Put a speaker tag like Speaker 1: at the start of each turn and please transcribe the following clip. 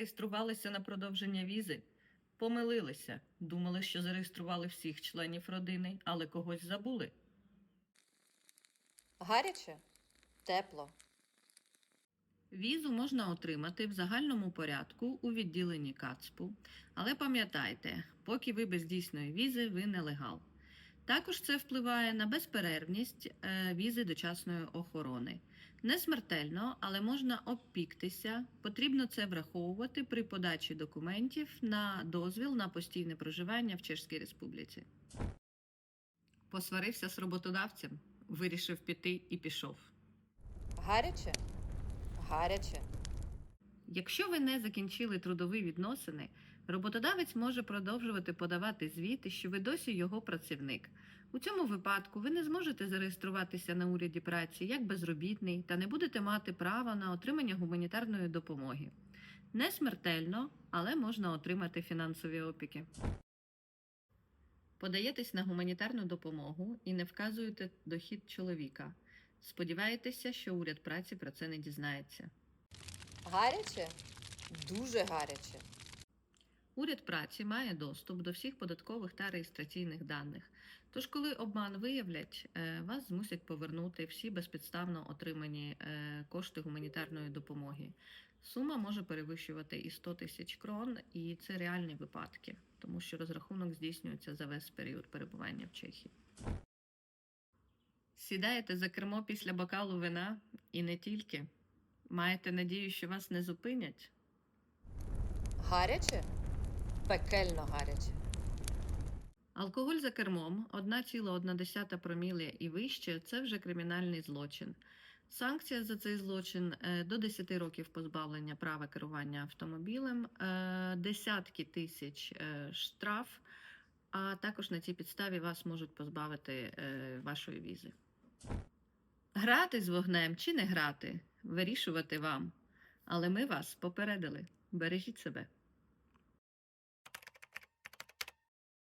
Speaker 1: Зареєструвалися на продовження візи. Помилилися. Думали, що зареєстрували всіх членів родини, але когось забули.
Speaker 2: Гаряче? Тепло.
Speaker 1: Візу можна отримати в загальному порядку у відділенні КАЦПу, але пам'ятайте, поки ви без дійсної візи, ви нелегал. Також це впливає на безперервність е, візи дочасної охорони. Не смертельно, але можна обпіктися. Потрібно це враховувати при подачі документів на дозвіл на постійне проживання в Чешській Республіці. Посварився з роботодавцем, вирішив піти і пішов.
Speaker 2: Гаряче? Гаряче.
Speaker 1: Якщо ви не закінчили трудові відносини, роботодавець може продовжувати подавати звіти, що ви досі його працівник. У цьому випадку ви не зможете зареєструватися на уряді праці як безробітний та не будете мати права на отримання гуманітарної допомоги. Не смертельно, але можна отримати фінансові опіки. Подаєтесь на гуманітарну допомогу і не вказуєте дохід чоловіка. Сподіваєтеся, що уряд праці про це не дізнається.
Speaker 2: Гаряче? Дуже гаряче.
Speaker 1: Уряд праці має доступ до всіх податкових та реєстраційних даних. Тож, коли обман виявлять, е, вас змусять повернути всі безпідставно отримані е, кошти гуманітарної допомоги. Сума може перевищувати і 100 тисяч крон, і це реальні випадки, тому що розрахунок здійснюється за весь період перебування в Чехії. Сідаєте за кермо після бокалу вина і не тільки. Маєте надію, що вас не зупинять?
Speaker 2: Гаряче? Пекельно гаряче.
Speaker 1: Алкоголь за кермом 1,1 проміле і вище це вже кримінальний злочин. Санкція за цей злочин е, до 10 років позбавлення права керування автомобілем, е, десятки тисяч е, штраф, а також на цій підставі вас можуть позбавити вашої візи. Грати з вогнем чи не грати, вирішувати вам. Але ми вас попередили. Бережіть себе.